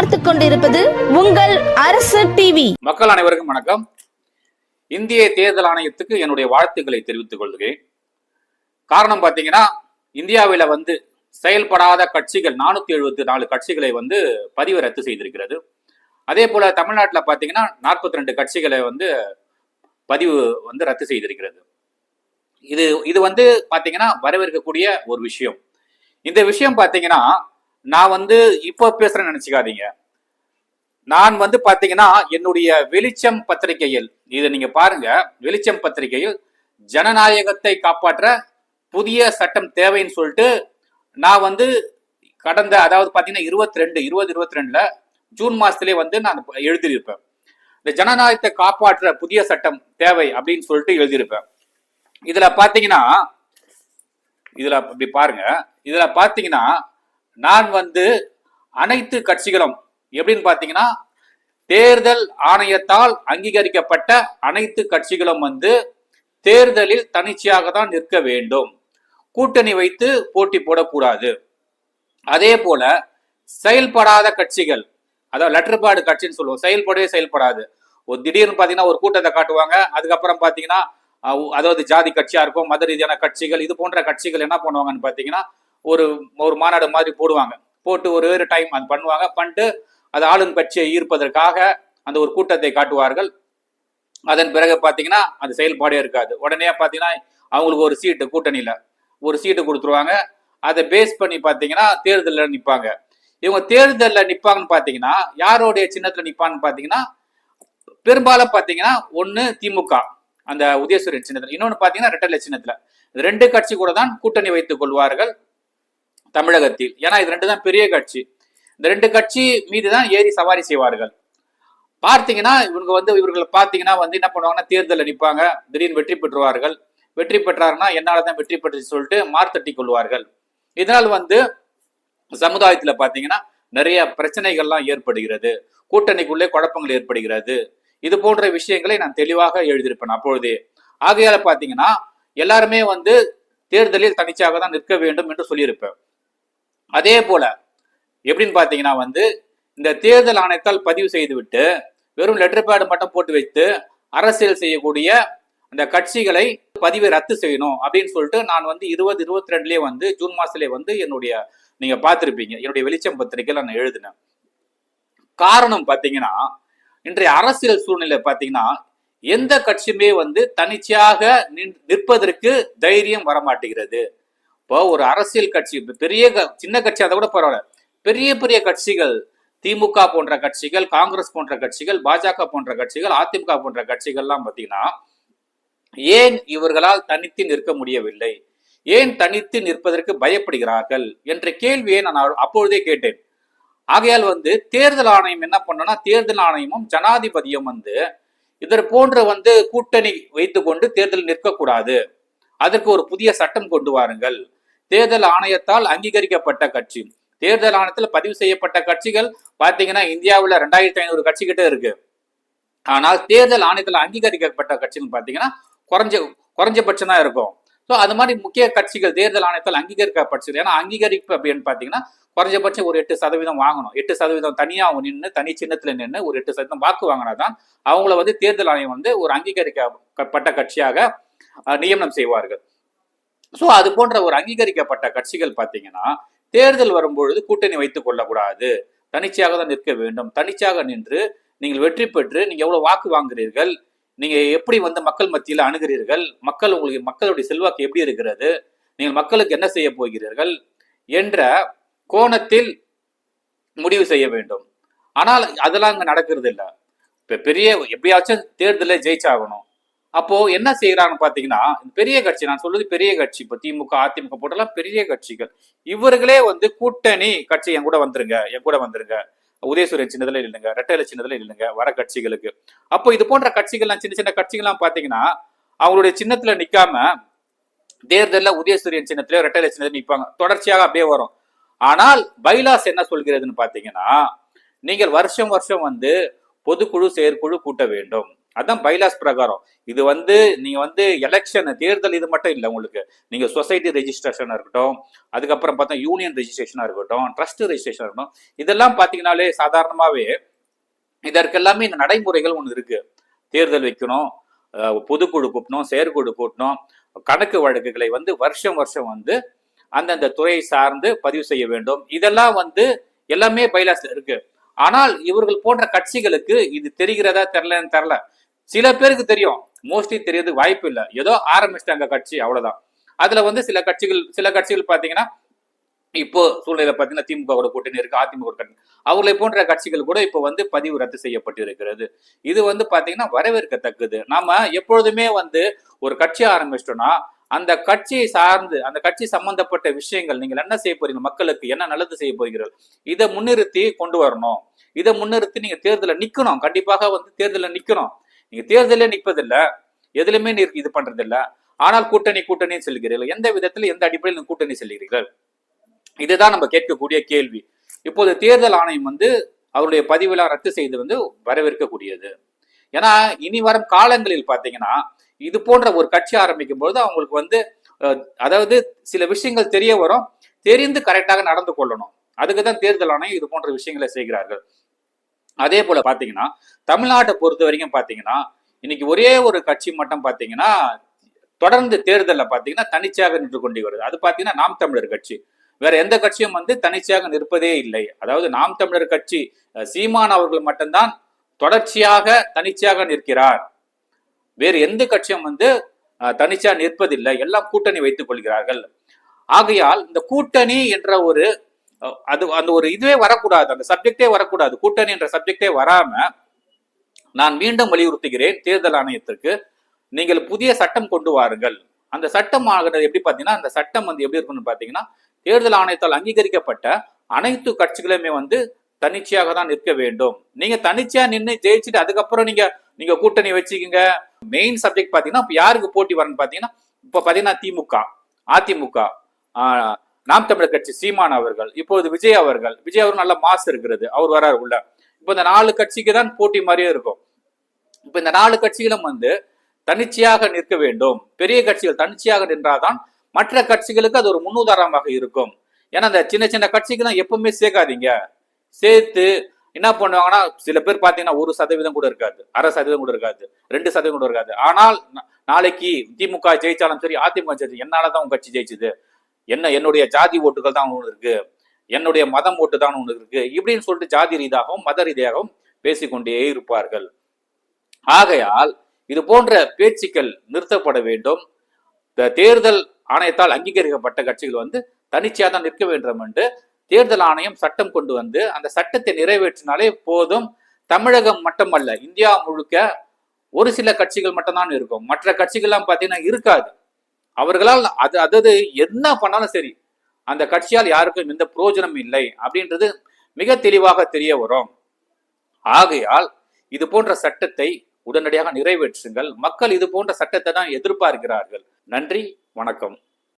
பார்த்து கொண்டிருப்பது உங்கள் அரசு டிவி மக்கள் அனைவருக்கும் வணக்கம். இந்திய தேர்தல் ஆணையத்துக்கு என்னுடைய வாழ்த்துக்களை தெரிவித்துக் கொள்கிறேன். காரணம் பார்த்தீங்கன்னா இந்தியாவில் வந்து செயல்படாத கட்சிகள் நானூத்தி எழுபத்தி நாலு கட்சிகளை வந்து பதிவு ரத்து செய்திருக்கிறது. அதே போல தமிழ்நாட்டில் பார்த்தீங்கன்னா நாற்பத்தி ரெண்டு கட்சிகளை வந்து பதிவு வந்து ரத்து செய்திருக்கிறது. இது இது வந்து பார்த்தீங்கன்னா வரவேற்கக்கூடிய ஒரு விஷயம். இந்த விஷயம் பார்த்தீங்கன்னா நான் வந்து இப்போ பேசுறேன்னு நினைச்சுக்காதீங்க. நான் வந்து பாத்தீங்கன்னா என்னுடைய வெளிச்சம் பத்திரிகையில் இதை நீங்க பாருங்க வெளிச்சம் பத்திரிகையில் ஜனநாயகத்தை காப்பாற்ற புதிய சட்டம் தேவைன்னு சொல்லிட்டு நான் வந்து கடந்த அதாவது பாத்தீங்கன்னா இருபத்தி ரெண்டு இருபது இருபத்தி ரெண்டுல ஜூன் மாசத்திலே வந்து நான் எழுதியிருப்பேன். இந்த ஜனநாயகத்தை காப்பாற்ற புதிய சட்டம் தேவை அப்படின்னு சொல்லிட்டு எழுதியிருப்பேன். இதுல பாத்தீங்கன்னா இதுல இப்படி பாருங்க இதுல பாத்தீங்கன்னா நான் வந்து அனைத்து கட்சிகளும் எப்படின்னு பாத்தீங்கன்னா தேர்தல் ஆணையத்தால் அங்கீகரிக்கப்பட்ட அனைத்து கட்சிகளும் வந்து தேர்தலில் தனிச்சையாக தான் நிற்க வேண்டும். கூட்டணி வைத்து போட்டி போடக்கூடாது. அதே போல செயல்படாத கட்சிகள் அதாவது லெட்டர்பாடு கட்சின்னு சொல்லுவோம் செயல்படவே செயல்படாது. ஒரு திடீர்னு பாத்தீங்கன்னா ஒரு கூட்டத்தை காட்டுவாங்க அதுக்கப்புறம் பார்த்தீங்கன்னா அதாவது ஜாதி கட்சியா இருக்கும் மத ரீதியான கட்சிகள் இது போன்ற கட்சிகள் என்ன பண்ணுவாங்கன்னு பாத்தீங்கன்னா ஒரு ஒரு மாநாடு மாதிரி போடுவாங்க. போட்டு ஒரு ஒரு டைம் அது பண்ணுவாங்க. பண்ணிட்டு அது ஆளும் கட்சியை ஈர்ப்பதற்காக அந்த ஒரு கூட்டத்தை காட்டுவார்கள். அதன் பிறகு பார்த்தீங்கன்னா அது செயல்பாடே இருக்காது. உடனே பார்த்தீங்கன்னா அவங்களுக்கு ஒரு சீட்டு கூட்டணியில் ஒரு சீட்டு கொடுத்துருவாங்க. அதை பேஸ் பண்ணி பார்த்தீங்கன்னா தேர்தலில் நிற்பாங்க. இவங்க தேர்தலில் நிற்பாங்கன்னு பார்த்தீங்கன்னா யாரோடைய சின்னத்தில் நிற்பான்னு பார்த்தீங்கன்னா பெரும்பாலும் பார்த்தீங்கன்னா ஒன்று திமுக அந்த உதயசூரியன் சின்னத்தில். இன்னொன்று பார்த்தீங்கன்னா ரெட்டலை சின்னத்தில். ரெண்டு கட்சி கூட தான் கூட்டணி வைத்துக் கொள்வார்கள். தமிழகத்தில். ஏன்னா இது ரெண்டு தான் பெரிய கட்சி. இந்த ரெண்டு கட்சி மீது தான் ஏறி சவாரி செய்வார்கள். பார்த்தீங்கன்னா இவங்க வந்து இவர்களை பார்த்தீங்கன்னா வந்து என்ன பண்ணுவாங்கன்னா தேர்தல் அடிப்பாங்க திடீர்னு வெற்றி பெற்றுவார்கள். வெற்றி பெற்றாருன்னா என்னால் தான் வெற்றி பெற்று சொல்லிட்டு மார்த்தட்டி கொள்வார்கள். இதனால் வந்து சமுதாயத்தில் பார்த்தீங்கன்னா நிறைய பிரச்சனைகள்லாம் ஏற்படுகிறது. கூட்டணிக்குள்ளே குழப்பங்கள் ஏற்படுகிறது. இது போன்ற விஷயங்களை நான் தெளிவாக எழுதியிருப்பேன் அப்பொழுதே. ஆகையால பார்த்தீங்கன்னா எல்லாருமே வந்து தேர்தலில் தனிச்சாக தான் நிற்க வேண்டும் என்று சொல்லியிருப்பேன். அதே போல எப்படின்னு பாத்தீங்கன்னா வந்து இந்த தேர்தல் ஆணையத்தால் பதிவு செய்துவிட்டு வெறும் லெட்டர் பேடு மட்டும் போட்டு வைத்து அரசியல் செய்யக்கூடிய அந்த கட்சிகளை பதிவை ரத்து செய்யணும் அப்படின்னு சொல்லிட்டு நான் வந்து இருபது இருபத்தி ரெண்டுலயே வந்து ஜூன் மாசத்துலயே வந்து என்னுடைய நீங்க பார்த்துருப்பீங்க. என்னுடைய வெளிச்சம் பத்திரிகையில நான் எழுதினேன். காரணம் பாத்தீங்கன்னா இன்றைய அரசியல் சூழ்நிலை பாத்தீங்கன்னா எந்த கட்சியுமே வந்து தனிச்சையாக நின்- நிற்பதற்கு தைரியம் வரமாட்டேங்கிறது. இப்போ ஒரு அரசியல் கட்சி பெரிய க- சின்ன கட்சி அதை கூட பரவாயில்ல. பெரிய பெரிய கட்சிகள் திமுக போன்ற கட்சிகள் காங்கிரஸ் போன்ற கட்சிகள் பாஜக போன்ற கட்சிகள் அதிமுக போன்ற கட்சிகள்லாம் பார்த்தீங்கன்னா ஏன் இவர்களால் தனித்து நிற்க முடியவில்லை? ஏன் தனித்து நிற்பதற்கு பயப்படுகிறார்கள்? என்ற கேள்வியை நான் அப்பொழுதே கேட்டேன். ஆகையால் வந்து தேர்தல் ஆணையம் என்ன பண்ணனா தேர்தல் ஆணையமும் ஜனாதிபதியும் வந்து இதர் போன்ற வந்து கூட்டணி வைத்துக்கொண்டு தேர்தல் நிற்கக்கூடாது. அதற்கு ஒரு புதிய சட்டம் கொண்டு வாருங்கள். தேர்தல் ஆணையத்தால் அங்கீகரிக்கப்பட்ட கட்சி. தேர்தல் ஆணையத்தில் பதிவு செய்யப்பட்ட கட்சிகள் பாத்தீங்கன்னா இந்தியாவில் ரெண்டாயிரத்தி ஐநூறு கட்சி கிட்ட இருக்கு. ஆனால் தேர்தல் ஆணையத்தில் அங்கீகரிக்கப்பட்ட கட்சிகள் பாத்தீங்கன்னா குறைஞ்ச குறைஞ்சபட்சம் தான் இருக்கும். ஸோ அது மாதிரி முக்கிய கட்சிகள் தேர்தல் ஆணையத்தால் அங்கீகரிக்கப்பட்டது ஏன்னா அங்கீகரிப்பு அப்படின்னு பார்த்தீங்கன்னா குறைஞ்சபட்சம் ஒரு எட்டு சதவீதம் வாங்கணும். எட்டு சதவீதம் தனியாக அவங்க நின்று தனி சின்னத்தில் நின்று ஒரு எட்டு சதவீதம் வாக்கு வாங்கினாதான் அவங்கள வந்து தேர்தல் ஆணையம் வந்து ஒரு அங்கீகரிக்கப்பட்ட கட்சியாக நியமனம் செய்வார்கள். ஸோ அது போன்ற ஒரு அங்கீகரிக்கப்பட்ட கட்சிகள் பார்த்தீங்கன்னா தேர்தல் வரும்பொழுது கூட்டணி வைத்துக் கொள்ளக்கூடாது. தனிச்சையாக தான் நிற்க வேண்டும். தனிச்சையாக நின்று நீங்கள் வெற்றி பெற்று நீங்கள் எவ்வளோ வாக்கு வாங்குறீர்கள் நீங்கள் எப்படி வந்து மக்கள் மத்தியில் அணுகிறீர்கள் மக்கள் உங்களுக்கு மக்களுடைய செல்வாக்கு எப்படி இருக்கிறது நீங்கள் மக்களுக்கு என்ன செய்ய போகிறீர்கள் என்ற கோணத்தில் முடிவு செய்ய வேண்டும். ஆனால் அதெல்லாம் அங்கே நடக்கிறது இல்லை இப்போ பெரிய எப்படியாச்சும் தேர்தலில் ஜெயிச்சாகணும். அப்போ என்ன செய்யறாங்கன்னு பாத்தீங்கன்னா பெரிய கட்சி நான் சொல்றது பெரிய கட்சி இப்ப திமுக அதிமுக போட்டெல்லாம் பெரிய கட்சிகள். இவர்களே வந்து கூட்டணி கட்சி என் கூட வந்துருங்க என் கூட வந்துருங்க. உதயசூரியன் சின்னதுல இல்லைங்க ரெட்டையில சின்னதுல இல்லைங்க வர கட்சிகளுக்கு. அப்போ இது போன்ற கட்சிகள்லாம் சின்ன சின்ன கட்சிகள்லாம் பாத்தீங்கன்னா அவங்களுடைய சின்னத்துல நிக்காம தேர்தலில் உதயசூரியன் சின்னத்திலயோ ரெட்டையில சின்னத்துல நிற்பாங்க தொடர்ச்சியாக அப்படியே வரும். ஆனால் பைலாஸ் என்ன சொல்கிறதுன்னு பாத்தீங்கன்னா நீங்கள் வருஷம் வருஷம் வந்து பொதுக்குழு செயற்குழு கூட்ட வேண்டும். அதான் பைலாஸ் பிரகாரம். இது வந்து நீங்க வந்து எலெக்ஷன் தேர்தல் இது மட்டும் இல்லை உங்களுக்கு. நீங்க சொசைட்டி ரெஜிஸ்ட்ரேஷனா இருக்கட்டும் அதுக்கப்புறம் பார்த்தா யூனியன் ரெஜிஸ்ட்ரேஷனா இருக்கட்டும் ட்ரஸ்ட் ரெஜிஸ்ட்ரேஷனா இருக்கட்டும் இதெல்லாம் பாத்தீங்கன்னாலே சாதாரணமாவே இதற்கெல்லாமே இந்த நடைமுறைகள் ஒன்று இருக்கு. தேர்தல் வைக்கணும் பொதுக்குழு கூட்டணும் செயற்குழு கூட்டணும் கணக்கு வழக்குகளை வந்து வருஷம் வருஷம் வந்து அந்தந்த துறையை சார்ந்து பதிவு செய்ய வேண்டும். இதெல்லாம் வந்து எல்லாமே பைலாஸ்ல இருக்கு. ஆனால் இவர்கள் போன்ற கட்சிகளுக்கு இது தெரிகிறதா தெரிலன்னு தெரில சில பேருக்கு தெரியும். மோஸ்ட்லி தெரியறதுக்கு வாய்ப்பு இல்லை. ஏதோ ஆரம்பிச்சிட்டாங்க கட்சி அவ்வளவுதான். அதுல வந்து சில கட்சிகள் சில கட்சிகள் பாத்தீங்கன்னா இப்போ சூழ்நிலை பார்த்தீங்கன்னா திமுக கூட கூட்டணி இருக்கு அதிமுக கூட்டணி அவர்களை போன்ற கட்சிகள் கூட இப்போ வந்து பதிவு ரத்து செய்யப்பட்டிருக்கிறது. இது வந்து பாத்தீங்கன்னா வரவேற்கத்தக்கது. நாம எப்பொழுதுமே வந்து ஒரு கட்சி ஆரம்பிச்சிட்டோம்னா அந்த கட்சியை சார்ந்து அந்த கட்சி சம்பந்தப்பட்ட விஷயங்கள் நீங்கள் என்ன செய்ய போறீங்க? மக்களுக்கு என்ன நல்லது செய்ய போகிறீர்கள்? இதை முன்னிறுத்தி கொண்டு வரணும். இதை முன்னிறுத்தி நீங்க தேர்தலில் நிக்கணும். கண்டிப்பாக வந்து தேர்தலில் நிக்கணும். நீங்க தேர்தலே நிற்பதில்ல எதுலையுமே நீ இது பண்றதில்ல. ஆனால் கூட்டணி கூட்டணின்னு சொல்கிறீர்கள். எந்த விதத்தில் எந்த அடிப்படையில் கூட்டணி செல்கிறீர்கள்? இதுதான் நம்ம கேட்கக்கூடிய கேள்வி. இப்போது தேர்தல் ஆணையம் வந்து அவருடைய பதிவெல்லாம் ரத்து செய்து வந்து வரவேற்கக்கூடியது. ஏன்னா இனி வரும் காலங்களில் பார்த்தீங்கன்னா இது போன்ற ஒரு கட்சி ஆரம்பிக்கும் பொழுது அவங்களுக்கு வந்து அதாவது சில விஷயங்கள் தெரிய வரும். தெரிந்து கரெக்டாக நடந்து கொள்ளணும். அதுக்கு தான் தேர்தல் ஆணையம் இது போன்ற விஷயங்களை செய்கிறார்கள். அதே போல பாத்தீங்கன்னா தமிழ்நாட்டை பொறுத்த வரைக்கும் பாத்தீங்கன்னா இன்னைக்கு ஒரே ஒரு கட்சி மட்டும் பாத்தீங்கன்னா தொடர்ந்து தேர்தலில் பாத்தீங்கன்னா தனிச்சையாக நின்று கொண்டு வருது. அது பாத்தீங்கன்னா நாம் தமிழர் கட்சி. வேற எந்த கட்சியும் வந்து தனிச்சையாக நிற்பதே இல்லை. அதாவது நாம் தமிழர் கட்சி சீமான் அவர்கள் மட்டும்தான் தொடர்ச்சியாக தனிச்சையாக நிற்கிறார். வேறு எந்த கட்சியும் வந்து தனிச்சா நிற்பதில்லை. எல்லாம் கூட்டணி வைத்துக் கொள்கிறார்கள். ஆகையால் இந்த கூட்டணி என்ற ஒரு அது அந்த ஒரு இதுவே வரக்கூடாது. அந்த சப்ஜெக்டே வரக்கூடாது. கூட்டணி என்ற சப்ஜெக்டே வராம நான் மீண்டும் வலியுறுத்துகிறேன் தேர்தல் ஆணையத்திற்கு. நீங்கள் புதிய சட்டம் கொண்டு வாருங்கள். அந்த சட்டம் ஆகிறது எப்படி பார்த்தீங்கன்னா அந்த சட்டம் வந்து எப்படி இருக்குன்னு பார்த்தீங்கன்னா தேர்தல் ஆணையத்தால் அங்கீகரிக்கப்பட்ட அனைத்து கட்சிகளுமே வந்து தனிச்சையாக தான் நிற்க வேண்டும். நீங்க தனிச்சையா நின்று ஜெயிச்சுட்டு அதுக்கப்புறம் நீங்க நீங்க கூட்டணி வச்சுக்கோங்க. மெயின் சப்ஜெக்ட் பாத்தீங்கன்னா இப்ப யாருக்கு போட்டி வரணும்னு பாத்தீங்கன்னா இப்ப பாத்தீங்கன்னா திமுக. அதிமுக. நாம் தமிழர் கட்சி சீமான் அவர்கள் இப்போது விஜய் அவர்கள் விஜய் அவர்கள் நல்ல மாசு இருக்கிறது அவர் வராரு உள்ள. இப்போ இந்த நாலு கட்சிக்கு தான் போட்டி மாதிரியே இருக்கும். இப்போ இந்த நாலு கட்சிகளும் வந்து தனிச்சையாக நிற்க வேண்டும். பெரிய கட்சிகள் தனிச்சையாக நின்றாதான் மற்ற கட்சிகளுக்கு அது ஒரு முன்னுதாரணமாக இருக்கும். ஏன்னா இந்த சின்ன சின்ன கட்சிக்கெல்லாம் எப்பவுமே சேர்க்காதீங்க. சேர்த்து என்ன பண்ணுவாங்கன்னா சில பேர் பார்த்தீங்கன்னா ஒரு சதவீதம் கூட இருக்காது. அரை சதவீதம் கூட இருக்காது. ரெண்டு சதவீதம் கூட இருக்காது. ஆனால் நாளைக்கு திமுக ஜெயிச்சாலும் சரி அதிமுக ஜெயிச்சு என்னாலதான் உங்க கட்சி ஜெயிச்சுது? என்ன என்னுடைய ஜாதி ஓட்டுகள் தான் ஒன்று இருக்கு என்னுடைய மதம் ஓட்டு தான் ஒன்று இருக்கு இப்படின்னு சொல்லிட்டு ஜாதி ரீதியாகவும் மத ரீதியாகவும் பேசிக்கொண்டே இருப்பார்கள். ஆகையால் இது போன்ற பேச்சுக்கள் நிறுத்தப்பட வேண்டும். தேர்தல் ஆணையத்தால் அங்கீகரிக்கப்பட்ட கட்சிகள் வந்து தனிச்சையாக தான் நிற்க வேண்டும் என்று தேர்தல் ஆணையம் சட்டம் கொண்டு வந்து அந்த சட்டத்தை நிறைவேற்றினாலே போதும். தமிழகம் மட்டுமல்ல இந்தியா முழுக்க ஒரு சில கட்சிகள் மட்டும்தான் இருக்கும். மற்ற கட்சிகள்லாம் பார்த்தீங்கன்னா இருக்காது. அவர்களால் அது அதாவது என்ன பண்ணாலும் சரி அந்த கட்சியால் யாருக்கும் எந்த புரோஜனம் இல்லை அப்படின்றது மிக தெளிவாக தெரிய வரும். ஆகையால் இது போன்ற சட்டத்தை உடனடியாக நிறைவேற்றுங்கள். மக்கள் இது போன்ற சட்டத்தை தான் எதிர்பார்க்கிறார்கள். நன்றி வணக்கம்.